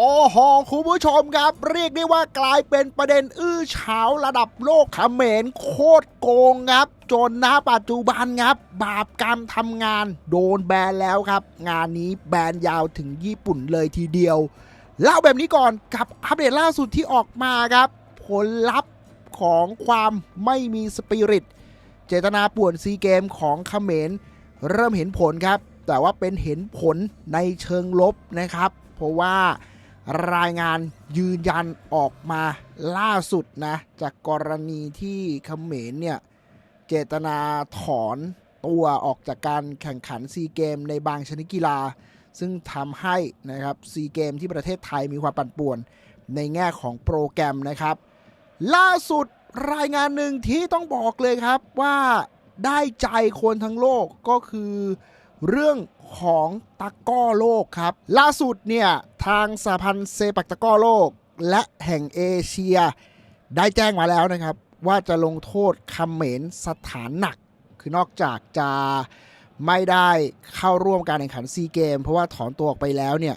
โอ้โหคุณผู้ชมครับ เรียกได้ว่ากลายเป็นประเด็นอื้อเฉาระดับโลกเขมรโคตรโกงครับ จนณปัจจุบันครับ บาปกรรมทำงาน โดนแบนแล้วครับ งานนี้แบนยาวถึงญี่ปุ่นเลยทีเดียวเล่าแบบนี้ก่อนกับอัปเดตล่าสุดที่ออกมาครับ ผลลัพธ์ของความไม่มีสปิริต เจตนาป่วนซีเกมของเขมร เริ่มเห็นผลครับ แต่ว่าเป็นเห็นผลในเชิงลบนะครับ เพราะว่า รายงานยืนยันออกมาล่าสุดนะ จากกรณีที่เขมรเนี่ยเจตนาถอนตัวออกจากการแข่งขันซีเกมในบางชนิดกีฬา ซึ่งทำให้นะครับซีเกมที่ประเทศไทยมีความปั่นป่วน ในแง่ของโปรแกรมนะครับ ล่าสุดรายงานหนึ่งที่ต้องบอกเลยครับว่าได้ใจคนทั้งโลกก็คือเรื่อง ของตะก้อโลกครับ ล่าสุดเนี่ยทางสหพันธ์เซปักตะก้อโลก และแห่งเอเชีย ได้แจ้งมาแล้วนะครับ ว่าจะลงโทษเขมรสถานหนัก คือนอกจากจะไม่ได้เข้าร่วมการแข่งขันซีเกม เพราะว่าถอนตัวออกไปแล้วเนี่ย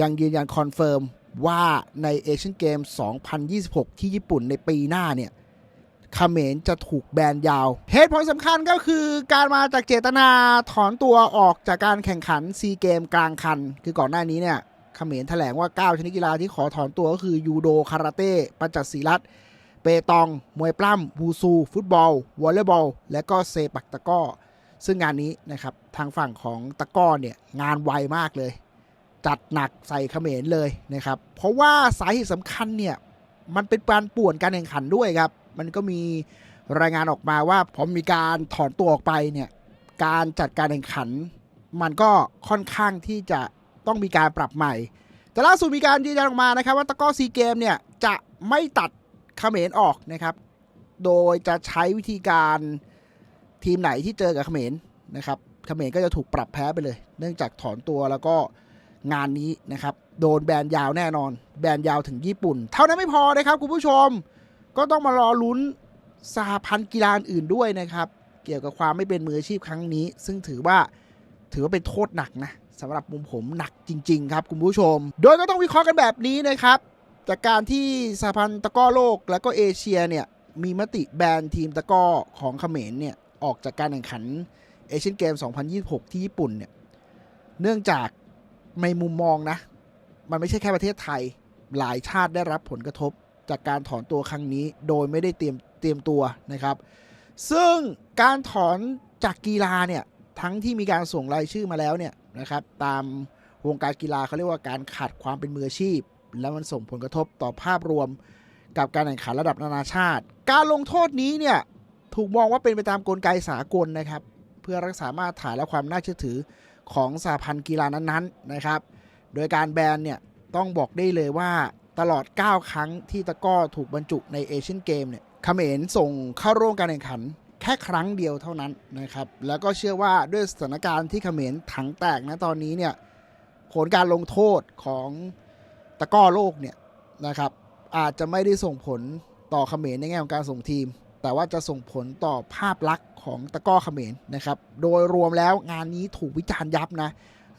ยังยืนยันคอนเฟิร์มว่าในเอเชียนเกม 2026 ที่ญี่ปุ่นในปีหน้าเนี่ย เขมรจะถูกแบนยาว เหตุผลสำคัญก็คือการมาจากเจตนาถอนตัวออกจากการแข่งขันซีเกมกลางคัน คือก่อนหน้านี้เนี่ยเขมรแถลงว่า 9 ชนิดกีฬาที่ขอถอนตัวก็คือยูโดคาราเต้ปัญจศีลัตเปตอง มวยปล้ำวูซู ฟุตบอล วอลเลย์บอล และก็เซปักตะก้อ ซึ่งงานนี้นะครับทางฝั่งของตะก้อเนี่ยงานไวมากเลย จัดหนักใส่เขมรเลยนะครับ เพราะว่าสาเหตุสำคัญเนี่ยมันเป็นการป่วนการแข่งขันด้วยครับ มันก็มีรายงานออกมาว่าพอมีการถอนตัวออกไปเนี่ยการจัดการแข่งขัน มันก็ค่อนข้างที่จะต้องมีการปรับใหม่ แต่ล่าสุดมีการยืนยันออกมานะครับ ว่าตะก้อซีเกมเนี่ยจะไม่ตัดเขมรออกนะครับ โดยจะใช้วิธีการทีมไหนที่เจอกับเขมรนะครับเขมรก็จะถูกปรับแพ้ไปเลย เนื่องจากถอนตัวแล้วก็งานนี้นะครับ โดนแบนยาวแน่นอน แบนยาวถึงญี่ปุ่น เท่านั้นไม่พอนะครับคุณผู้ชม ก็ต้องมารอลุ้นสหพันธ์กีฬาอื่นด้วยนะครับ เกี่ยวกับความไม่เป็นมืออาชีพครั้งนี้ ซึ่งถือว่าถือว่าเป็นโทษหนักนะสำหรับมุมผมหนักจริง ๆ ครับคุณผู้ชม โดยก็ต้องวิเคราะห์กันแบบนี้นะครับ จากการที่สหพันธ์ตะก้อโลกและก็เอเชียเนี่ยมีมติแบนทีมตะก้อของเขมรเนี่ยออกจากการแข่งขันเอเชียนเกม 2026 ที่ญี่ปุ่นเนี่ยเนื่องจากในมุมมองนะ มันไม่ใช่แค่ประเทศไทย หลายชาติได้รับผลกระทบ จากการถอนตัวครั้งนี้ โดยไม่ได้เตรียมเตรียมตัวนะครับ ซึ่งการถอนจากกีฬาเนี่ยทั้งที่มีการส่งรายชื่อมาแล้วเนี่ยนะครับตามวงการกีฬาเขาเรียกว่าการขาดความเป็นมืออาชีพ แล้วมันส่งผลกระทบต่อภาพรวมกับการแข่งขันระดับนานาชาติ การลงโทษนี้เนี่ยถูกมองว่าเป็นไปตามกลไกสากลนะครับ เพื่อรักษามาตรฐานและความน่าเชื่อถือของสหพันธ์กีฬานั้นๆนะครับ โดยการแบนเนี่ยต้องบอกได้เลยว่า ตลอด 9 ครั้งที่ตะก้อถูกบรรจุในเอเชียนเกมเนี่ยเขมรส่งเข้าร่วมการแข่งขันแค่ครั้งเดียวเท่านั้นนะครับ แล้วก็เชื่อว่าด้วยสถานการณ์ที่เขมรถังแตกนะตอนนี้เนี่ยผลการลงโทษของตะก้อโลกเนี่ยนะครับอาจจะไม่ได้ส่งผลต่อเขมรในแง่ของการส่งทีม แต่ว่าจะส่งผลต่อภาพลักษณ์ของตะก้อเขมรนะครับ โดยรวมแล้วงานนี้ถูกวิจารณ์ยับนะ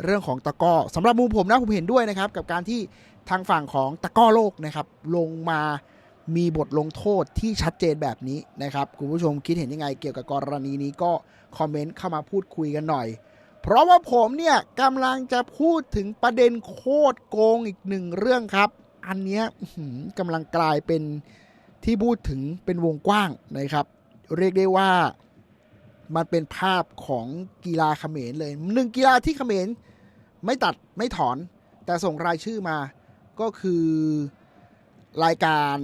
เรื่องของตะก้อสำหรับมุมผมนะผมเห็นด้วยนะครับกับการที่ ทางฝั่งของตะก้อโลกนะครับ ลงมามีบทลงโทษที่ชัดเจนแบบนี้นะครับ คุณผู้ชมคิดเห็นยังไงเกี่ยวกับกรณีนี้ก็คอมเมนต์เข้ามาพูดคุยกันหน่อย เพราะว่าผมเนี่ยกำลังจะพูดถึงประเด็นโคตรโกงอีกหนึ่งเรื่องครับ อันเนี้ยกำลังกลายเป็นที่พูดถึงเป็นวงกว้างนะครับ เรียกได้ว่ามันเป็นภาพของกีฬาเขมรเลยหนึ่งกีฬาที่เขมรไม่ตัดไม่ถอน แต่ส่งรายชื่อมา ก็คือรายการ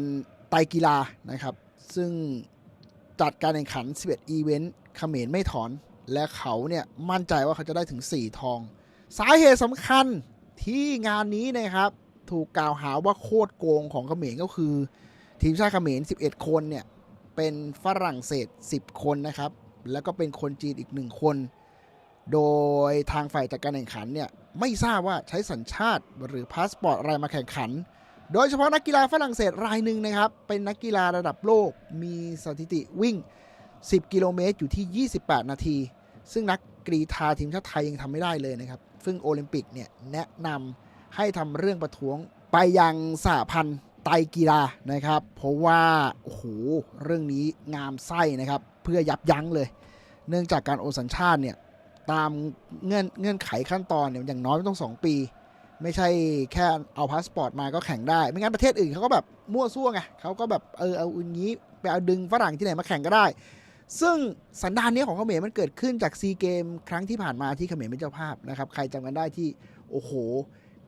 ไตกีฬานะครับ ซึ่งจัดการแข่งขัน 11 อีเวนต์เขมรไม่ถอน และเขาเนี่ยมั่นใจว่าเขาจะได้ถึง 4 ทอง สาเหตุสำคัญที่งานนี้นะครับ ถูกกล่าวหาว่าโคตรโกงของเขมรก็คือ ทีมชาติเขมร 11 คนเนี่ย เป็นฝรั่งเศส 10 คนนะครับ แล้วก็เป็นคนจีนอีกหนึ่งคน โดยทางฝ่ายจัดการแข่งขันเนี่ย ไม่ทราบว่าใช้สัญชาติหรือพาสปอร์ตอะไรมาแข่งขัน โดยเฉพาะนักกีฬาฝรั่งเศสรายหนึ่งนะครับ เป็นนักกีฬาระดับโลก มีสถิติวิ่ง 10 กิโลเมตรอยู่ที่ 28 นาที ซึ่งนักกรีธาทีมชาติไทยยังทำไม่ได้เลยนะครับ ซึ่งโอลิมปิกเนี่ยแนะนำให้ทำเรื่องประท้วงไปยังสหพันธ์ไตกีฬานะครับ เพราะว่าโอ้โหเรื่องนี้งามไส้นะครับ เพื่อยับยั้งเลย เนื่องจากการโอนสัญชาติเนี่ย ตามเงื่อนเงื่อนไขขั้นตอนเนี่ยอย่างน้อยต้องสองปี ไม่ใช่แค่เอาพาสปอร์ตมาก็แข่งได้ ไม่งั้นประเทศอื่นเขาก็แบบมั่วซั่วไงเขาก็แบบเออเอาอย่างนี้ไปเอาดึงฝรั่งที่ไหนมาแข่งก็ได้ ซึ่งสันดานนี้ของเขมรมันเกิดขึ้นจากซีเกมครั้งที่ผ่านมาที่เขมรเป็นเจ้าภาพนะครับใครจำกันได้ที่โอ้โห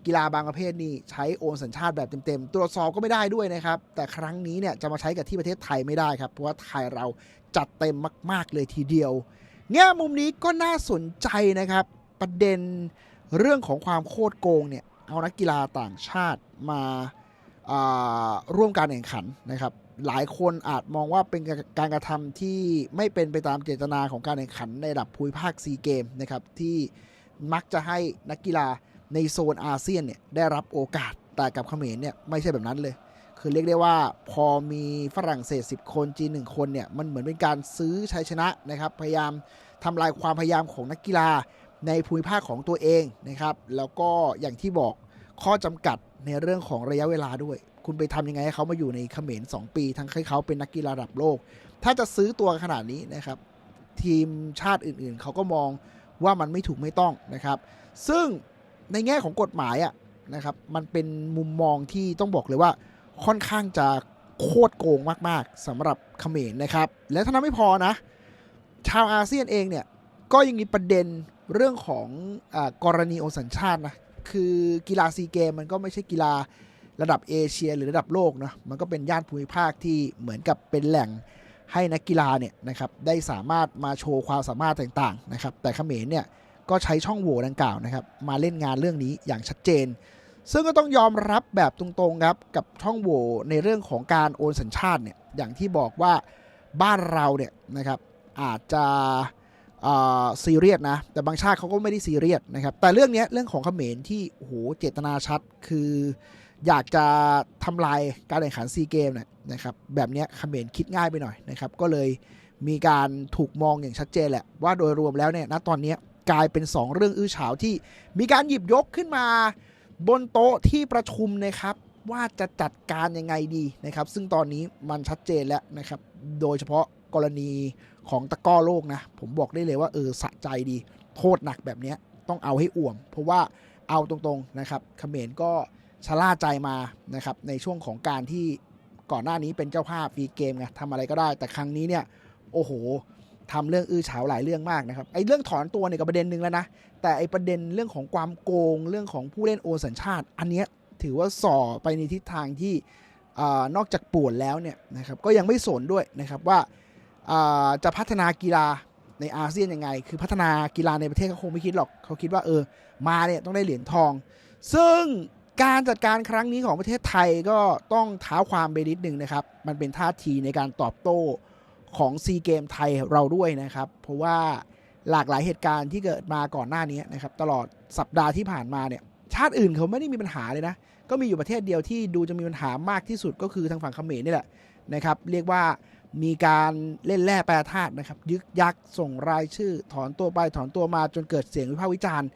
กีฬาบางประเภทนี่ใช้โอนสัญชาติแบบเต็มๆ ตรวจสอบก็ไม่ได้ด้วยนะครับ แต่ครั้งนี้เนี่ยจะมาใช้กับที่ประเทศไทยไม่ได้ครับ เพราะว่าไทยเราจัดเต็มมาก ๆ เลยทีเดียว แง่มุมนี้ก็น่าสนใจนะครับ ประเด็นเรื่องของความโคตรโกงเนี่ย เอานักกีฬาต่างชาติมาาร่วมการแข่งขันนะครับ หลายคนอาจมองว่าเป็นการกระทำที่ไม่เป็นไปตามเจตนาของการแข่งขันในระดับภูมิภาคซีเกมนะครับที่มักจะให้นักกีฬาในโซนอาเซียนเนี่ยได้รับโอกาสแต่กับเขมรเนี่ยไม่ใช่แบบนั้นเลย คือเรียกได้ว่าพอมีฝรั่งเศส 10 คนจีน 1 คนเนี่ย มันเหมือนเป็นการซื้อชัยชนะนะครับ พยายามทำลายความพยายามของนักกีฬาในภูมิภาคของตัวเองนะครับ แล้วก็อย่างที่บอกข้อจำกัดในเรื่องของระยะเวลาด้วย คุณไปทำยังไงให้เขามาอยู่ในเขมร 2 ปี ทั้งให้เขาเป็นนักกีฬาระดับโลก ถ้าจะซื้อตัวขนาดนี้นะครับ ทีมชาติอื่นๆ เขาก็มองว่ามันไม่ถูกไม่ต้องนะครับ ซึ่งในแง่ของกฎหมายอะนะครับ มันเป็นมุมมองที่ต้องบอกเลยว่า ค่อนข้างจะโคตรโกงมากๆสำหรับเขมรนะครับ และเท่านั้นไม่พอนะ ชาวอาเซียนเองเนี่ย ก็ยังมีประเด็นเรื่องของอกรณีโอสัญชาตินะคือกีฬาซีเกมมันก็ไม่ใช่กีฬาระดับเอเชียหรือระดับโลกนะมันก็เป็นย่านภูมิภาคที่เหมือนกับเป็นแหล่งให้นักกีฬาเนี่ยนะครับได้สามารถมาโชว์ความสามารถต่างๆนะครับแต่เขมรเนี่ยก็ใช้ช่องโหว่ดังกล่าวนะครับมาเล่นงานเรื่องนี้อย่างชัดเจน ซึ่งก็ต้องยอมรับแบบตรงๆครับกับช่องโหว่ในเรื่องของการโอนสัญชาติเนี่ยอย่างที่บอกว่าบ้านเราเนี่ยนะครับอาจจะซีเรียสนะ แต่บางชาติเขาก็ไม่ได้ซีเรียสนะครับ แต่เรื่องนี้เรื่องของเขมรที่โหเจตนาชัดคือ อยากจะทำลายการแข่งขันซีเกมเนี่ยนะครับ แบบนี้เขมรคิดง่ายไปหน่อยนะครับ ก็เลยมีการถูกมองอย่างชัดเจนแหละ ว่าโดยรวมแล้วเนี่ยณตอนนี้กลายเป็น 2 เรื่องอื้อฉาวที่มีการหยิบยกขึ้นมา บนโต๊ะที่ประชุมนะครับว่าจะจัดการยังไงดีนะครับ ซึ่งตอนนี้มันชัดเจนแล้วนะครับ โดยเฉพาะกรณีของตะก้อโลกนะ ผมบอกได้เลยว่าเออสะใจดี โทษหนักแบบนี้ต้องเอาให้อ่วม เพราะว่าเอาตรงๆนะครับเขมรก็ชะล่าใจมานะครับในช่วงของการที่ก่อนหน้านี้เป็นเจ้าภาพฟรีเกมไงทำอะไรก็ได้ แต่ครั้งนี้เนี่ย โอ้โห ทำเรื่องอื้อฉาวหลายเรื่องมากนะครับไอ้เรื่องถอนตัวเนี่ยก็ประเด็นหนึ่งแล้วนะแต่ไอประเด็นเรื่องของความโกงเรื่องของผู้เล่นโอนสัญชาติ อันเนี้ยถือว่าส่อไปในทิศทางที่อนอกจากปวนแล้วเนี่ยนะครับก็ยังไม่สนด้วยนะครับว่าอ่าจะพัฒนากีฬาในอาเซียนยังไง คือพัฒนากีฬาในประเทศเขาคงไม่คิดหรอกเขาคิดว่าเออมาเนี่ยต้องได้เหรียญทอง ซึ่งการจัดการครั้งนี้ของประเทศไทยก็ต้องเท้าความไปนิดหนึ่งนะครับ มันเป็นท่าทีในการตอบโต้ ของซีเกมไทยเราด้วยนะครับ เพราะว่าหลากหลายเหตุการณ์ที่เกิดมาก่อนหน้านี้นะครับตลอดสัปดาห์ที่ผ่านมาเนี่ยชาติอื่นเขาไม่ได้มีปัญหาเลยนะ ก็มีอยู่ประเทศเดียวที่ดูจะมีปัญหามากที่สุดก็คือทางฝั่งเขมรนี่แหละนะครับ เรียกว่ามีการเล่นแร่แปรธาตุนะครับ ยึกยักส่งรายชื่อ ถอนตัวไปถอนตัวมาจนเกิดเสียงวิพากษ์วิจารณ์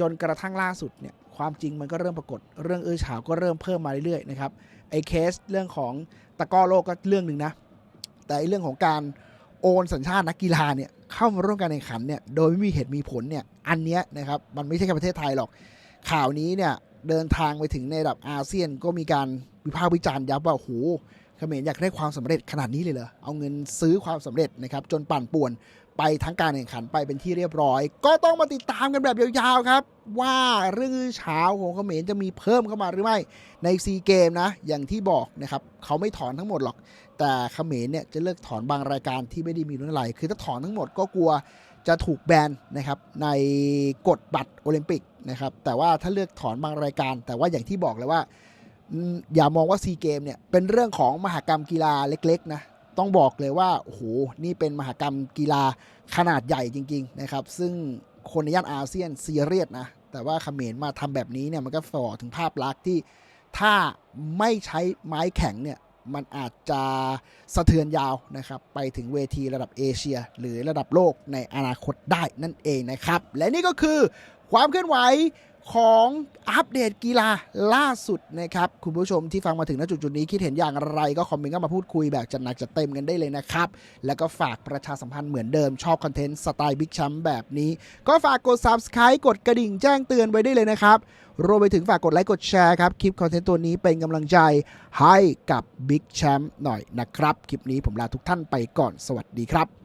จนกระทั่งล่าสุดเนี่ยความจริงมันก็เริ่มปรากฏ เรื่องเออฉาวก็เริ่มเพิ่มมาเรื่อยๆนะครับไอ้เคสเรื่องของตะก้อโลกก็เรื่องหนึ่งนะ แต่เรื่องของการโอนสัญชาตินักกีฬาเนี่ยเข้ามาร่วมการแข่งขันเนี่ยโดยไม่มีเหตุมีผลเนี่ยอันเนี้ยนะครับมันไม่ใช่แค่ประเทศไทยหรอก ข่าวนี้เนี่ยเดินทางไปถึงในระดับอาเซียนก็มีการวิพากษ์วิจารณ์ยับว่าโอ้โหเขมรอยากได้ความสำเร็จขนาดนี้เลยเหรอเอาเงินซื้อความสำเร็จนะครับจนปั่นป่วนไปทั้งการแข่งขันไปเป็นที่เรียบร้อย ก็ต้องมาติดตามกันแบบยาวๆครับ ว่าเรื่องอื้อเช้าของเขมรจะมีเพิ่มเข้ามาหรือไม่ในซีเกมนะ อย่างที่บอกนะครับเขาไม่ถอนทั้งหมดหรอก แต่เขมรเนี่ยจะเลิกถอนบางรายการที่ไม่ได้มีรุ่นอะไร คือถ้าถอนทั้งหมดก็กลัวจะถูกแบนนะครับในกฎบัตรโอลิมปิกนะครับแต่ว่าถ้าเลือกถอนบางรายการ แต่ว่าอย่างที่บอกเลยว่า อย่ามองว่าซีเกมเนี่ยเป็นเรื่องของมหากรรมกีฬาเล็กๆนะต้องบอกเลยว่าโอ้โหนี่เป็นมหากรรมกีฬาขนาดใหญ่จริง ๆนะครับ ซึ่งคนในย่านอาเซียนซีเรียสนะแต่ว่าเขมรมาทำแบบนี้เนี่ยมันก็ส่อถึงภาพลักษณ์ที่ถ้าไม่ใช้ไม้แข็งเนี่ย มันอาจจะสะเทือนยาวนะครับ ไปถึงเวทีระดับเอเชีย หรือระดับโลกในอนาคตได้นั่นเองนะครับ และนี่ก็คือความเคลื่อนไหว ของอัปเดตกีฬาล่าสุดนะครับ คุณผู้ชมที่ฟังมาถึงณจุดจุดๆนี้คิดเห็นอย่างไรก็คอมเมนต์ก็มาพูดคุยแบบจัดหนักจัดเต็มกันได้เลยนะครับ แล้วก็ฝากประชาสัมพันธ์เหมือนเดิมชอบคอนเทนต์สไตล์บิ๊กแชมป์แบบนี้ ก็ฝากกด subscribe กดกระดิ่งแจ้งเตือนไว้ได้เลยนะครับ รวมไปถึงฝากกดไลค์กดแชร์ครับ คลิปคอนเทนต์ตัวนี้เป็นกำลังใจให้กับบิ๊กแชมป์หน่อยนะครับคลิปนี้ผมลาทุกท่านไปก่อนสวัสดีครับ